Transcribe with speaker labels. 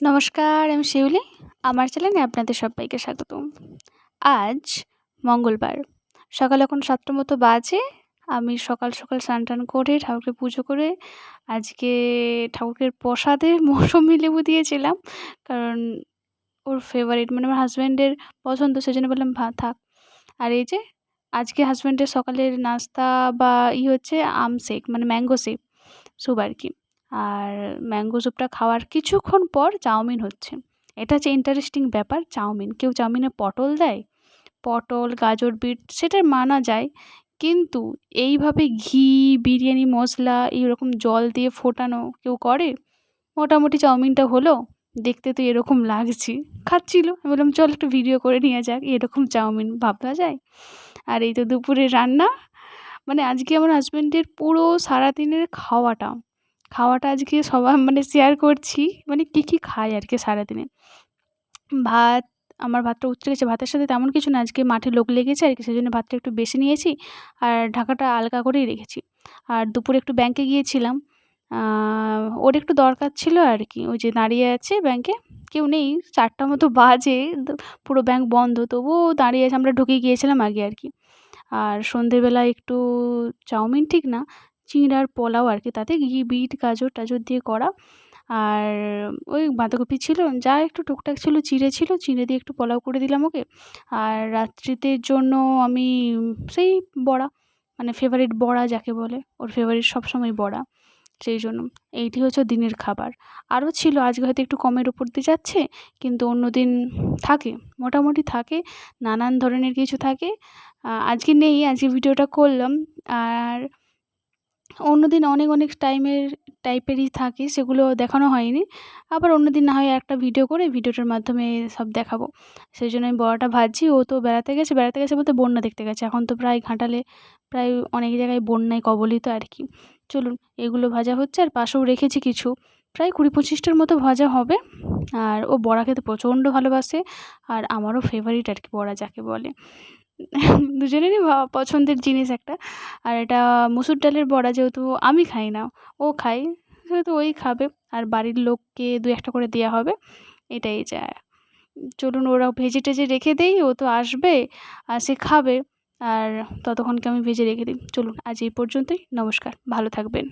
Speaker 1: নমস্কার, আমি শিউলি। আমার চ্যানেলে আপনাদের সবাইকে স্বাগতম। আজ মঙ্গলবার। সকাল এখন সাতটার মতো বাজে। আমি সকাল সকাল স্নান টান করে ঠাকুরকে পুজো করে আজকে ঠাকুরের প্রসাদে মৌসুমি লেবু দিয়েছিলাম। কারণ ওর ফেভারিট মানে আমার হাজব্যান্ডের পছন্দ, সেজন্য বললাম, ভা, থাক। আর এই যে, আজকে হাজব্যান্ডের সকালের নাস্তা বা ই হচ্ছে আম শেক মানে ম্যাঙ্গো শেক স্যুপ আর কি। আর ম্যাঙ্গো স্যুপটা খাওয়ার কিছুক্ষণ পর চাউমিন হচ্ছে। এটা হচ্ছে ইন্টারেস্টিং ব্যাপার, চাউমিন। কেউ চাউমিনে পটল দেয়? পটল, গাজর, বিট সেটা মানা যায়। কিন্তু এইভাবে ঘি, বিরিয়ানি মশলা এইরকম জল দিয়ে ফোটানো কেউ করে? মোটামুটি চাউমিনটা হলো। দেখতে তো এরকম লাগছে। খাচ্ছিল। আমি বললাম, চল একটু ভিডিও করে নিয়ে যাক, এরকম চাউমিন ভাবা যায়? আর এই তো দুপুরে রান্না। মানে আজকে আমার হাজব্যান্ডের পুরো সারাদিনের খাওয়াটা খাওয়াটা আজকে সবার মানে শেয়ার করছি। মানে কী কী খাই আর কি সারাদিনে? ভাত, আমার ভাতটা উতরে গেছে। ভাতের সাথে তেমন কিছু না, আজকে মাঠে লোক লেগেছে আর কি সেই জন্য ভাতটা একটু বেশি নিয়েছি আর ঢাকাটা আলগা করেই রেখেছি। আর দুপুরে একটু ব্যাংকে গিয়েছিলাম। ওর একটু দরকার ছিল আর কি ওই যে দাঁড়িয়ে আছে ব্যাংকে কেউ নেই, চারটা মতো বাজে পুরো ব্যাংক বন্ধ। তবুও দাঁড়িয়ে আছে, আমরা ঢুকে গিয়েছিলাম আগে আর কি আর সন্ধেবেলা একটু চাউমিন ঠিক না চিঁড়ার পোলাও আর কি তাতে ঘি, বিট, গাজর, টাজর দিয়ে করা। আর ওই বাঁধাকপি ছিল, যা একটু টুকটাক ছিল, চিঁড়ে ছিল, চিঁড়ে দিয়ে একটু পোলাও করে দিলাম ওকে। আর রাত্রিতে জন্য আমি সেই বড়া মানে ফেভারিট বড়া যাকে বলে, ওর ফেভারিট সবসময় বড়া। সেই জন্য এইটি হচ্ছে দিনের খাবার। আরও ছিল, আজকে হয়তো একটু কমের ওপর দিয়ে যাচ্ছে, কিন্তু অন্য দিন থাকে, মোটামুটি থাকে, নানান ধরনের কিছু থাকে। আজকে নেই, আজকে ভিডিওটা করলাম। আর অন্য দিন অনেক অনেক টাইমের, টাইপেরই থাকে, সেগুলো দেখানো হয়নি। আবার অন্য দিন না হয় একটা ভিডিও করে ভিডিওটার মাধ্যমে সব দেখাবো। সেই জন্য আমি বড়াটা ভাজছি, ও তো বেড়াতে গেছে বেড়াতে গেছে বলতে বন্যা দেখতে গেছে। এখন তো প্রায় ঘাটালে প্রায় অনেক জায়গায় বন্যায় কবলিত আর কি। চলুন, এগুলো ভাজা হচ্ছে আর পাশেও রেখেছি কিছু। প্রায় কুড়ি পঁচিশটার মতো ভাজা হবে। আর ও বড়া খেতে প্রচণ্ড ভালোবাসে, আর আমারও ফেভারিট আর কি বড়া, যাকে বলে। দুজনেরই পছন্দের জিনিস একটা। আর এটা মুসুর ডালের বড়া যেহেতু আমি খাই না, ও খায়, সেহেতু ওই খাবে। আর বাড়ির লোককে দু একটা করে দেওয়া হবে, এটাই যা চলুন ওরা ভেজে টেজে রেখে দেই, ও তো আসবে, আর সে খাবে। আর ততক্ষণকে আমি ভেজে রেখে দিই। চলুন, আজ এই পর্যন্তই, নমস্কার, ভালো থাকবেন।